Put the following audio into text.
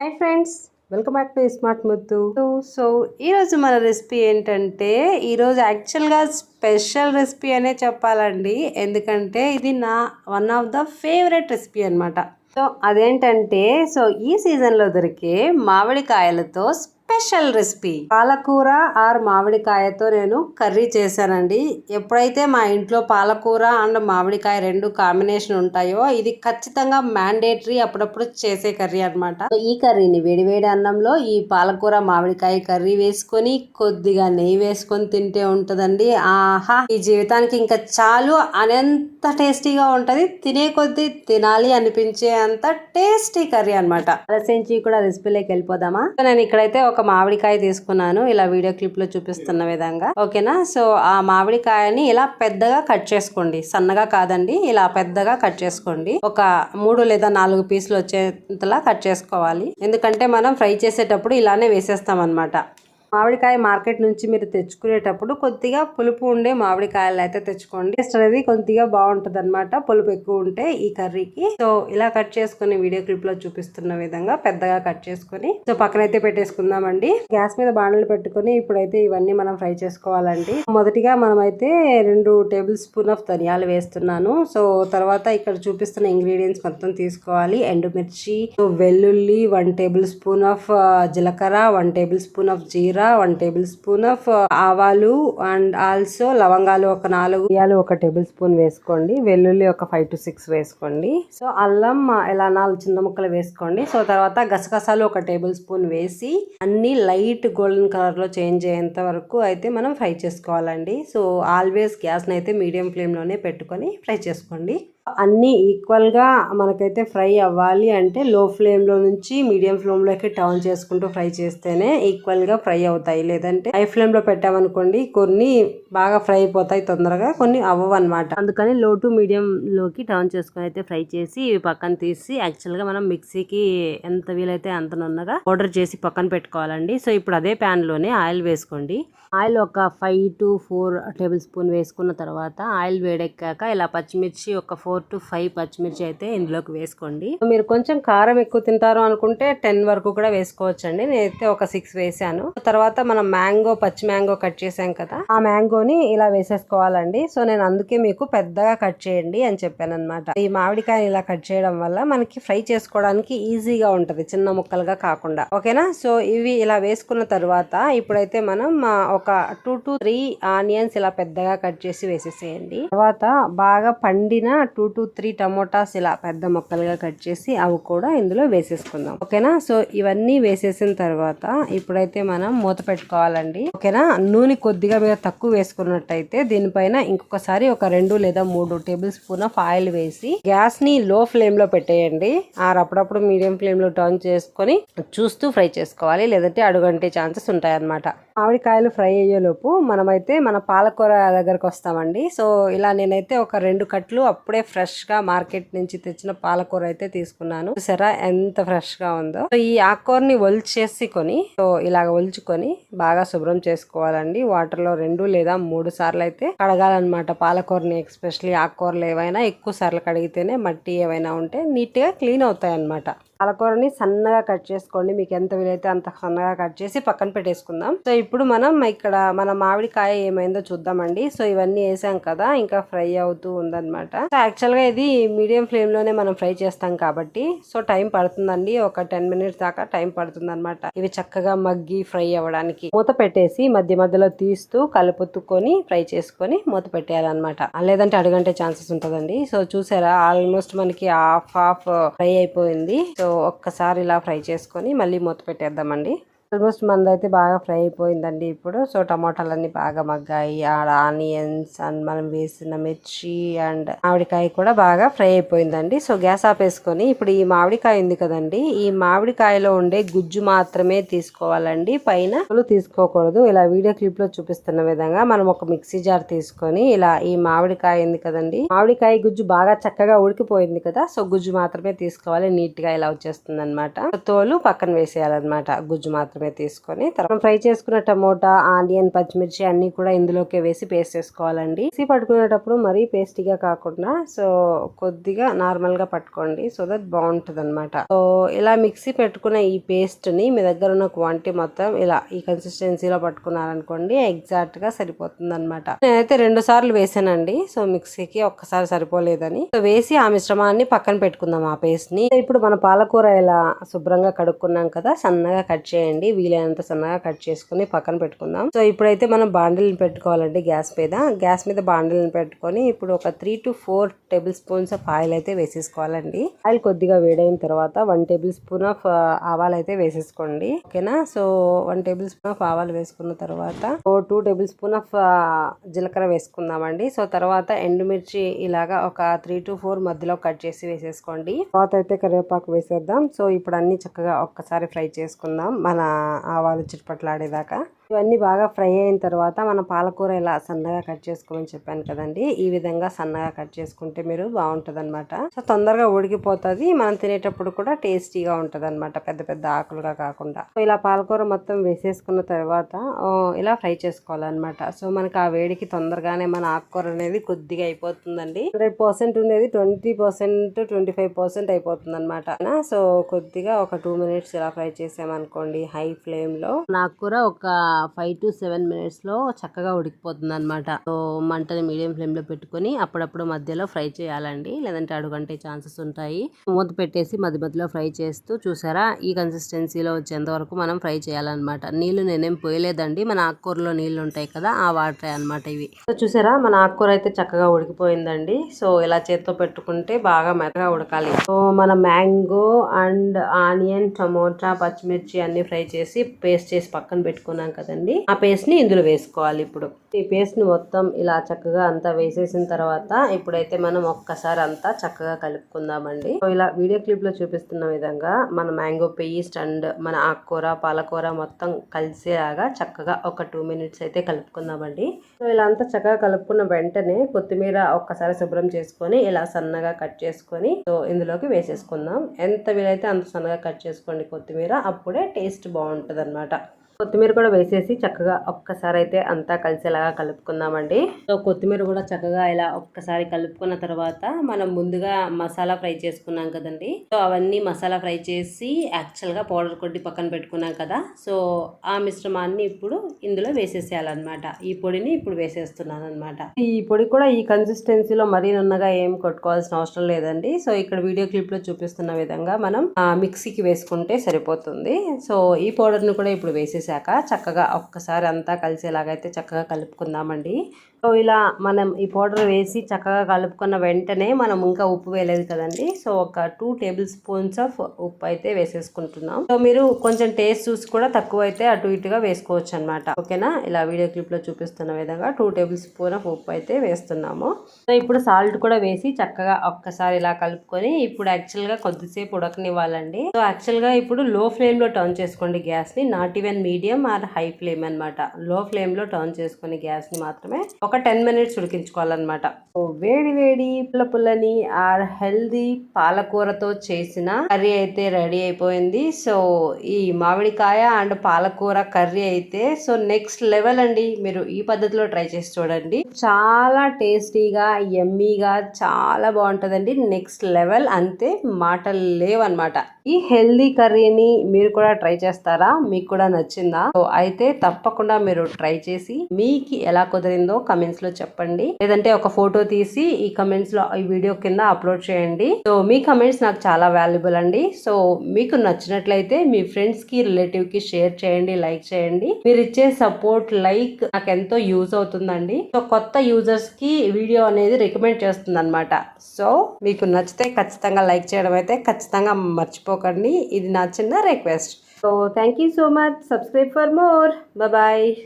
Hi friends. Welcome back to smart Muthu so ఈరోజు మన recipe ఏంటంటే ఈరోజు యాక్చువల్గా స్పెషల్ రెసిపీ అనే చెప్పాలండి. ఎందుకంటే ఇది నా one of the favourite recipe అనమాట సో అదేంటంటే సో ఈ సీజన్లో దొరికే మామిడికాయలతో స్పెషల్ రెసిపీ. పాలకూర ఆర్ మామిడికాయతో నేను కర్రీ చేశానండి. ఎప్పుడైతే మా ఇంట్లో పాలకూర అండ్ మామిడికాయ రెండు కాంబినేషన్ ఉంటాయో ఇది ఖచ్చితంగా మ్యాండేటరీ అప్పుడప్పుడు చేసే కర్రీ అనమాట ఈ కర్రీని వేడివేడి అన్నంలో ఈ పాలకూర మామిడికాయ కర్రీ వేసుకొని కొద్దిగా నెయ్యి వేసుకొని తింటే ఉంటుందండి. ఆహా! ఈ జీవితానికి ఇంకా చాలు అనేంత టేస్టీగా ఉంటుంది. తినే కొద్దీ తినాలి అనిపించే అంత టేస్టీ కర్రీ అనమాట అలసించి కూడా రెసిపీలోకి వెళ్ళిపోదామా? నేను ఇక్కడైతే ఒక ఒక మామిడికాయ తీసుకున్నాను. ఇలా వీడియో క్లిప్లో చూపిస్తున్న విధంగా. ఓకేనా? సో ఆ మామిడికాయని ఇలా పెద్దగా కట్ చేసుకోండి. సన్నగా కాదండి. ఇలా పెద్దగా కట్ చేసుకోండి. ఒక మూడు లేదా నాలుగు పీసులు వచ్చేంతలా కట్ చేసుకోవాలి. ఎందుకంటే మనం ఫ్రై చేసేటప్పుడు ఇలానే వేసేస్తాం అనమాట మామిడికాయ మార్కెట్ నుంచి మీరు తెచ్చుకునేటప్పుడు కొద్దిగా పులుపు ఉండే మామిడికాయలు అయితే తెచ్చుకోండి. టేస్ట్ అనేది కొద్దిగా బాగుంటుంది అనమాట పులుపు ఎక్కువ ఉంటే ఈ కర్రీకి. సో ఇలా కట్ చేసుకుని వీడియో క్లిప్లో చూపిస్తున్న విధంగా పెద్దగా కట్ చేసుకుని. సో పక్కనైతే పెట్టేసుకుందామండి. గ్యాస్ మీద బాణలు పెట్టుకుని ఇప్పుడైతే ఇవన్నీ మనం ఫ్రై చేసుకోవాలండి. మొదటిగా మనం అయితే రెండు టేబుల్ స్పూన్ ఆఫ్ ధనియాలు వేస్తున్నాను. సో తర్వాత ఇక్కడ చూపిస్తున్న ఇంగ్రీడియంట్స్ మొత్తం తీసుకోవాలి. ఎండుమిర్చి వెల్లుల్లి వన్ టేబుల్ స్పూన్ ఆఫ్ జీలకర్ర వన్ టేబుల్ స్పూన్ ఆఫ్ జీరా వన్ టేబుల్ స్పూన్ ఆఫ్ ఆవాలు అండ్ ఆల్సో లవంగాలు ఒక నాలుగు ఇయాలు ఒక టేబుల్ స్పూన్ వేసుకోండి. వెల్లుల్లి ఒక ఫైవ్ టు సిక్స్ వేసుకోండి. సో అల్లం ఇలా నాలుగు చిన్న ముక్కలు వేసుకోండి. సో తర్వాత గసగసాలు ఒక టేబుల్ స్పూన్ వేసి అన్ని లైట్ గోల్డెన్ కలర్లో చేంజ్ అయ్యేంత వరకు అయితే మనం ఫ్రై చేసుకోవాలండి. సో ఆల్వేస్ గ్యాస్ని అయితే మీడియం ఫ్లేమ్లోనే పెట్టుకొని ఫ్రై చేసుకోండి. అన్నీ ఈక్వల్గా మనకైతే ఫ్రై అవ్వాలి అంటే లో ఫ్లేమ్లో నుంచి మీడియం ఫ్లేమ్లోకి టర్న్ చేసుకుంటూ ఫ్రై చేస్తేనే ఈక్వల్గా ఫ్రై అవుతాయి. లేదంటే హై ఫ్లేమ్లో పెట్టామనుకోండి కొన్ని బాగా ఫ్రై అయిపోతాయి తొందరగా కొన్ని అవ్వవు అనమాట అందుకని లో టు మీడియంలోకి టర్న్ చేసుకుని అయితే ఫ్రై చేసి ఇవి పక్కన తీసి యాక్చువల్గా మనం మిక్సీకి ఎంత వీలైతే అంత నున్నగా పౌడర్ చేసి పక్కన పెట్టుకోవాలండి. సో ఇప్పుడు అదే ప్యాన్లోనే ఆయిల్ వేసుకోండి. ఆయిల్ ఒక five to four table spoon వేసుకున్న తర్వాత ఆయిల్ వేడెక్కాక ఇలా పచ్చిమిర్చి ఒక ఫోర్ ఫోర్ టు ఫైవ్ పచ్చిమిర్చి అయితే ఇందులోకి వేసుకోండి. మీరు కొంచెం కారం ఎక్కువ తింటారు అనుకుంటే టెన్ వరకు కూడా వేసుకోవచ్చండి. నేనైతే ఒక సిక్స్ వేసాను. తర్వాత మనం మ్యాంగో పచ్చి మ్యాంగో కట్ చేసాం కదా ఆ మ్యాంగోని ఇలా వేసేసుకోవాలండి. సో నేను అందుకే మీకు పెద్దగా కట్ చేయండి అని చెప్పాను అనమాట ఈ మామిడికాయ ఇలా కట్ చేయడం వల్ల మనకి ఫ్రై చేసుకోవడానికి ఈజీగా ఉంటుంది చిన్న ముక్కలుగా కాకుండా. ఓకేనా? సో ఇవి ఇలా వేసుకున్న తర్వాత ఇప్పుడైతే మనం ఒక టూ టు త్రీ ఆనియన్స్ ఇలా పెద్దగా కట్ చేసి వేసేసేయండి. తర్వాత బాగా పండిన టూ టు త్రీ టమోటాస్ ఇలా పెద్ద మొక్కలుగా కట్ చేసి అవి కూడా ఇందులో వేసేసుకుందాం. ఓకేనా? సో ఇవన్నీ వేసేసిన తర్వాత ఇప్పుడైతే మనం మూత పెట్టుకోవాలండి. ఓకేనా? నూనె కొద్దిగా మీద తక్కువ వేసుకున్నట్టయితే దీనిపైన ఇంకొకసారి ఒక రెండు లేదా మూడు టేబుల్ స్పూన్ ఆఫ్ ఆయిల్ వేసి గ్యాస్ని లో ఫ్లేమ్లో పెట్టేయండి. ఆర్ అప్పుడప్పుడు మీడియం ఫ్లేమ్లో టర్న్ చేసుకొని చూస్తూ ఫ్రై చేసుకోవాలి. లేదంటే అడుగంటే ఛాన్సెస్ ఉంటాయి అనమాట మామిడికాయలు ఫ్రై అయ్యేలోపు మనమైతే మన పాలకూర దగ్గరకు వస్తామండి. సో ఇలా నేనైతే ఒక రెండు కట్లు అప్పుడే ఫ్రెష్గా మార్కెట్ నుంచి తెచ్చిన పాలకూర అయితే తీసుకున్నాను. చూసారా? ఎంత ఫ్రెష్గా ఉందో. సో ఈ ఆకుకూరని ఒలిచేసుకొని సో ఇలాగ ఒలుచుకొని బాగా శుభ్రం చేసుకోవాలండి. వాటర్లో రెండు లేదా మూడు సార్లు అయితే కడగాలన్నమాట పాలకూరని ఎక్స్పెషలీ ఆకుకూరలు ఏవైనా. ఎక్కువ సార్లు కడిగితేనే మట్టి ఏవైనా ఉంటే నీట్గా క్లీన్ అవుతాయి అన్నమాట పాలకూరని సన్నగా కట్ చేసుకోండి. మీకు ఎంత వీలైతే అంత సన్నగా కట్ చేసి పక్కన పెట్టేసుకుందాం. సో ఇప్పుడు మనం ఇక్కడ మన మామిడికాయ ఏమైందో చూద్దామండి. సో ఇవన్నీ వేసాం కదా ఇంకా ఫ్రై అవుతూ ఉందన్నమాట. సో యాక్చువల్గా ఇది మీడియం ఫ్లేమ్లోనే మనం ఫ్రై చేస్తాం కాబట్టి సో టైం పడుతుందండి. ఒక టెన్ మినిట్స్ దాకా టైం పడుతుంది అనమాట ఇవి చక్కగా మగ్గి ఫ్రై అవ్వడానికి. మూత పెట్టేసి మధ్య మధ్యలో తీస్తూ కలుపుతుకొని ఫ్రై చేసుకొని మూత పెట్టేయాలన్నమాట. లేదంటే అడుగంటే ఛాన్సెస్ ఉంటుందండి. సో చూసారా ఆల్మోస్ట్ మనకి హాఫ్ హాఫ్ ఫ్రై అయిపోయింది. సో ఒక్కసారి ఇలా ఫ్రై చేసుకొని మళ్ళీ మూత పెట్టేద్దామండి. ఆల్మోస్ట్ మనదైతే బాగా ఫ్రై అయిపోయిందండి ఇప్పుడు. సో టమాటాలన్నీ బాగా మగ్గాయి. ఆడ ఆనియన్స్ అండ్ మనం వేసిన మిర్చి అండ్ మామిడికాయ కూడా బాగా ఫ్రై అయిపోయిందండి. సో గ్యాస్ ఆపేసుకొని ఇప్పుడు ఈ మామిడికాయ ఉంది కదండి ఈ మామిడికాయలో ఉండే గుజ్జు మాత్రమే తీసుకోవాలండి. పైన తీసుకోకూడదు. ఇలా వీడియో క్లిప్లో చూపిస్తున్న విధంగా మనం ఒక మిక్సీ జార్ తీసుకొని ఇలా ఈ మామిడికాయ ఉంది కదండి మామిడికాయ గుజ్జు బాగా చక్కగా ఉడికిపోయింది కదా సో గుజ్జు మాత్రమే తీసుకోవాలి. నీట్గా ఇలా వచ్చేస్తుంది అనమాట తోలు పక్కన వేసేయాలన్నమాట గుజ్జు మాత్రం. మాత్రమే తీసుకొని తర్వాత ఫ్రై చేసుకున్న టమోటా ఆనియన్ పచ్చిమిర్చి అన్ని కూడా ఇందులోకి వేసి పేస్ట్ చేసుకోవాలండి. మిక్సీ పట్టుకునేటప్పుడు మరీ పేస్టీగా కాకుండా సో కొద్దిగా నార్మల్గా పట్టుకోండి సో దట్ బాగుంటుంది అనమాట సో ఇలా మిక్సీ పెట్టుకున్న ఈ పేస్ట్ని మీ దగ్గర ఉన్న క్వాంటిటీ మొత్తం ఇలా ఈ కన్సిస్టెన్సీలో పట్టుకున్నారనుకోండి ఎగ్జాక్ట్గా సరిపోతుంది అనమాట నేనైతే రెండు సార్లు వేసానండి సో మిక్సీకి ఒక్కసారి సరిపోలేదని. సో వేసి ఆ మిశ్రమాన్ని పక్కన పెట్టుకుందాం ఆ పేస్ట్ని ఇప్పుడు మన పాలకూర ఇలా శుభ్రంగా కడుక్కున్నాం కదా సన్నగా కట్ చేయండి. వీలైనంత సన్నగా కట్ చేసుకుని పక్కన పెట్టుకుందాం. సో ఇప్పుడైతే మనం బాండిల్ని పెట్టుకోవాలండి గ్యాస్ మీద. గ్యాస్ మీద బాండిల్ని పెట్టుకొని ఇప్పుడు ఒక three to four table spoons of oil అయితే వేసేసుకోవాలండి. ఆయిల్ కొద్దిగా వేడైన తర్వాత వన్ టేబుల్ స్పూన్ ఆఫ్ ఆవాలు అయితే వేసేసుకోండి. ఓకేనా? So one table spoon of ఆవాలు వేసుకున్న తర్వాత ఓ టూ టేబుల్ స్పూన్ ఆఫ్ జీలకర్ర వేసుకుందామండి. సో తర్వాత ఎండుమిర్చి ఇలాగా ఒక త్రీ టు ఫోర్ మధ్యలో కట్ చేసి వేసేసుకోండి. తర్వాత అయితే కరివేపాకు వేసేద్దాం. సో ఇప్పుడు అన్ని చక్కగా ఒక్కసారి ఫ్రై చేసుకుందాం. మన ఆవాలు చిట్పట్లాడేదాకా ఇవన్నీ బాగా ఫ్రై అయిన తర్వాత మన పాలకూర ఇలా సన్నగా కట్ చేసుకోమని చెప్పాను కదండి. ఈ విధంగా సన్నగా కట్ చేసుకుంటే మీరు బాగుంటుంది అనమాట సో తొందరగా ఉడికిపోతుంది. మనం తినేటప్పుడు కూడా టేస్టీగా ఉంటుంది అనమాట పెద్ద పెద్ద ఆకులుగా కాకుండా. సో ఇలా పాలకూర మొత్తం వేసేసుకున్న తర్వాత ఇలా ఫ్రై చేసుకోవాలన్నమాట. సో మనకి ఆ వేడికి తొందరగానే మన ఆకుకూర అనేది కొద్దిగా అయిపోతుందండి. హండ్రెడ్ పర్సెంట్ ఉండేది. Twenty percent twenty five percent అయిపోతుంది అనమాట సో కొద్దిగా ఒక టూ మినిట్స్ ఇలా ఫ్రై చేసామనుకోండి హై ఫ్లేమ్లో. నాకు కూర ఒక ఫైవ్ టు సెవెన్ మినిట్స్లో చక్కగా ఉడికిపోతుంది అనమాట సో మంటని మీడియం ఫ్లేమ్లో పెట్టుకొని అప్పుడప్పుడు మధ్యలో ఫ్రై చేయాలండి. లేదంటే అడుగంటే ఛాన్సెస్ ఉంటాయి. మూత పెట్టేసి మధ్య మధ్యలో ఫ్రై చేస్తూ చూసారా? ఈ కన్సిస్టెన్సీలో వచ్చేంత వరకు మనం ఫ్రై చేయాలన్నమాట. నీళ్ళు నేనేం పోయలేదండి. మన ఆకుకూరలో నీళ్ళు ఉంటాయి కదా ఆ వాటరే అన్నమాట ఇవి. సో చూసారా? మన ఆకుకూర అయితే చక్కగా ఉడికిపోయిందండి. సో ఇలా చేత్తో పెట్టుకుంటే బాగా మెత్తగా ఉడకాలి. సో మన మ్యాంగో అండ్ ఆనియన్ టమోటా పచ్చిమిర్చి అన్ని ఫ్రై చేసి పేస్ట్ చేసి పక్కన పెట్టుకున్నాం కదండి. ఆ పేస్ట్ని ఇందులో వేసుకోవాలి ఇప్పుడు. ఈ పేస్ట్ని మొత్తం ఇలా చక్కగా అంతా వేసేసిన తర్వాత ఇప్పుడైతే మనం ఒక్కసారి అంతా చక్కగా కలుపుకుందామండి. ఇలా వీడియో క్లిప్లో చూపిస్తున్న విధంగా మన మ్యాంగో పేస్ట్ అండ్ మన ఆకుకూర పాలకూర మొత్తం కలిసేలాగా చక్కగా ఒక టూ మినిట్స్ అయితే కలుపుకుందామండి. సో ఇలా అంతా చక్కగా కలుపుకున్న వెంటనే కొత్తిమీర ఒక్కసారి శుభ్రం చేసుకొని ఇలా సన్నగా కట్ చేసుకొని సో ఇందులోకి వేసేసుకుందాం. ఎంత వీలైతే అంత సన్నగా కట్ చేసుకోండి కొత్తిమీర అప్పుడే టేస్ట్ బాగుంటుంది అనమాట కొత్తిమీర కూడా వేసేసి చక్కగా ఒక్కసారి అయితే అంతా కలిసేలాగా కలుపుకుందామండి. సో కొత్తిమీర కూడా చక్కగా ఇలా ఒక్కసారి కలుపుకున్న తర్వాత మనం ముందుగా మసాలా ఫ్రై చేసుకున్నాం కదండి. సో అవన్నీ మసాలా ఫ్రై చేసి యాక్చువల్గా పౌడర్ కొట్టి పక్కన పెట్టుకున్నాం కదా. సో ఆ మిశ్రమాన్ని ఇప్పుడు ఇందులో వేసేసేయాలన్నమాట. ఈ పొడిని ఇప్పుడు వేసేస్తున్నాను అనమాట ఈ పొడి కూడా ఈ కన్సిస్టెన్సీలో మరీ నున్నగా ఏం కొట్టుకోవాల్సిన అవసరం లేదండి. సో ఇక్కడ వీడియో క్లిప్లో చూపిస్తున్న విధంగా మనం మిక్సీకి వేసుకుంటే సరిపోతుంది. సో ఈ పౌడర్ని కూడా ఇప్పుడు వేసేసాక చక్కగా ఒక్కసారి అంతా కలిసేలాగైతే చక్కగా కలుపుకుందామండి. సో ఇలా మనం ఈ పౌడర్ వేసి చక్కగా కలుపుకున్న వెంటనే మనం ఇంకా ఉప్పు వేయలేదు కదండి. సో ఒక టూ టేబుల్ స్పూన్స్ ఆఫ్ ఉప్పు అయితే వేసేసుకుంటున్నాం. సో మీరు కొంచెం టేస్ట్ చూసి కూడా తక్కువ అయితే అటు ఇటుగా వేసుకోవచ్చు అనమాట ఓకేనా? ఇలా వీడియో క్లిప్లో చూపిస్తున్న విధంగా టూ టేబుల్ స్పూన్ ఆఫ్ ఉప్పు అయితే వేస్తున్నాము. సో ఇప్పుడు సాల్ట్ కూడా వేసి చక్కగా ఒక్కసారి ఇలా కలుపుకొని ఇప్పుడు యాక్చువల్గా కొద్దిసేపు ఉడకనివ్వాలండి. సో యాక్చువల్గా ఇప్పుడు లో ఫ్లేమ్లో టర్న్ చేసుకోండి గ్యాస్ని. Not even medium or high flame అన్నమాట. లో ఫ్లేమ్లో టర్న్ చేసుకుని గ్యాస్ని మాత్రమే ఒక టెన్ మినిట్స్ ఉడికించుకోవాలన్నమాట. వేడి వేడి పుల్ల పుల్లని ఆర్ హెల్దీ పాలకూరతో చేసిన కర్రీ అయితే రెడీ అయిపోయింది. సో ఈ మామిడికాయ అండ్ పాలకూర కర్రీ అయితే సో నెక్స్ట్ లెవెల్ అండి. మీరు ఈ పద్ధతిలో ట్రై చేసి చూడండి. చాలా టేస్టీగా ఎమ్మీగా చాలా బాగుంటుందండి. నెక్స్ట్ లెవెల్ అంతే మాటలు లేవన్నమాట. ఈ హెల్దీ కర్రీని మీరు కూడా ట్రై చేస్తారా? మీకు కూడా నచ్చింది? సో అయితే తప్పకుండా మీరు ట్రై చేసి మీకు ఎలా కుదిరిందో కమెంట్స్లో చెప్పండి. లేదంటే ఒక ఫోటో తీసి ఈ కమెంట్స్లో ఈ వీడియో కింద అప్లోడ్ చేయండి. సో మీ కమెంట్స్ నాకు చాలా వాల్యుబుల్ అండి. సో మీకు నచ్చినట్లయితే మీ ఫ్రెండ్స్కి రిలేటివ్కి షేర్ చేయండి లైక్ చేయండి. మీరు ఇచ్చే సపోర్ట్ లైక్ నాకు ఎంతో యూజ్ అవుతుందండి. సో కొత్త యూజర్స్కి వీడియో అనేది రికమెండ్ చేస్తుంది అనమాట సో మీకు నచ్చితే ఖచ్చితంగా లైక్ చేయడం అయితే ఖచ్చితంగా మర్చిపోకండి. ఇది నా చిన్న request So thank you so much. Subscribe for more. Bye bye.